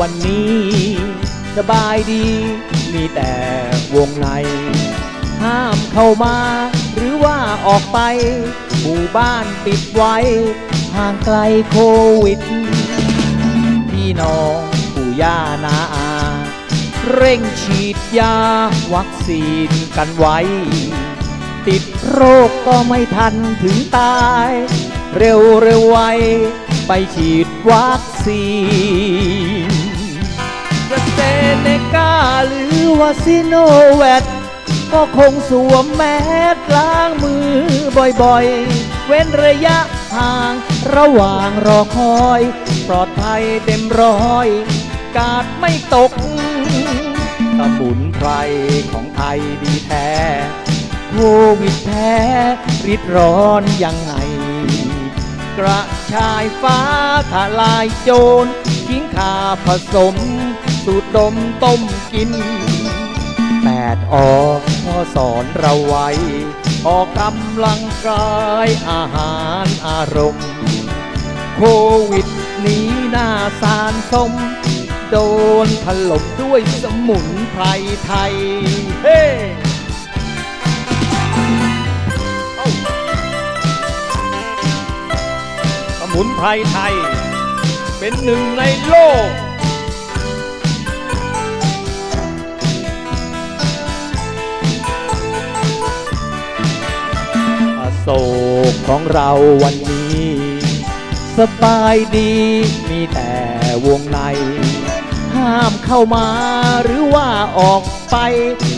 วันนี้ สบายดี มีแต่วงใน ห้ามเข้ามา หรือว่าออกไป หมู่บ้านปิดไว้ ห่างไกลโควิด พี่น้องปู่ย่านาอา เร่งฉีดยาวัคซีนกันไว้ ติดโรคก็ไม่ทันถึงตาย เร็วเร็วไวไปฉีดวัคซีน เซเนกาหรือว่าซิโนแวคก็คงสวมแมสล้างมือบ่อยๆ เว้นระยะห่างระหว่างรอคอย ปลอดภัยเต็มร้อย กาดไม่ตกสมุนไพรของไทยดีแท้โควิดแพ้ริดร้อนยังไง กระชายฟ้าทลายโจรทิ้งขาผสม สูตรดมต้มกินแปดออกพ่อสอนเราไว้ ออกกำลังกายอาหารอารมณ์ โควิดนี้หน้าสารสม โดนถล่มด้วยสมุนไพรไทย เฮ้เอ้าสมุนไพรไทย เป็นหนึ่งในโลก ของเราวันนี้ สบายดีมีแต่วงใน ห้ามเข้ามาหรือว่าออกไป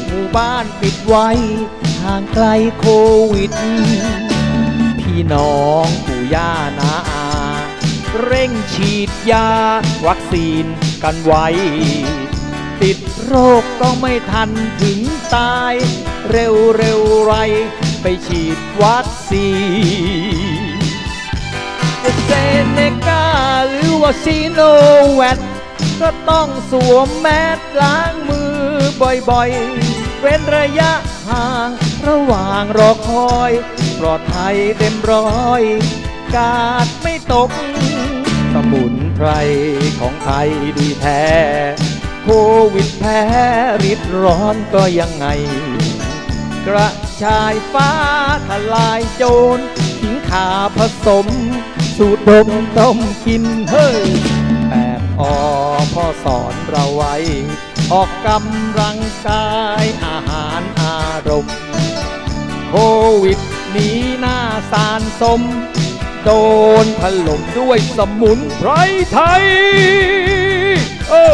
หมู่บ้านปิดไว้ห่างไกลโควิด พี่น้องปู่ย่านาอา เร่งฉีดยาวัคซีนกันไว้ ติดโรคก็ไม่ทันถึงตาย เร็วเร็วไร ไปฉีดวัคซีนจะเซเนกาหรือว่าซีโนแวคก็ต้องสวมแมสล้างมือบ่อยๆเป็นระยะห่างระหว่างรอคอย ปลอดภัยเต็มร้อย กาดไม่ตก สมุนไพรของไทยดีแท้ โควิดแพ้ริดร้อนก็ยังไง กระ ชายฟ้าทลายโจรทิ้งขาผสม สูตรดมต้มกินเฮ้ยแปดอพ่อสอนเราไว้ ออกกำลังกายอาหารอารมณ์ โควิดนี้หน้าสารสม โดนถล่มด้วยสมุนไพรไทย โอ้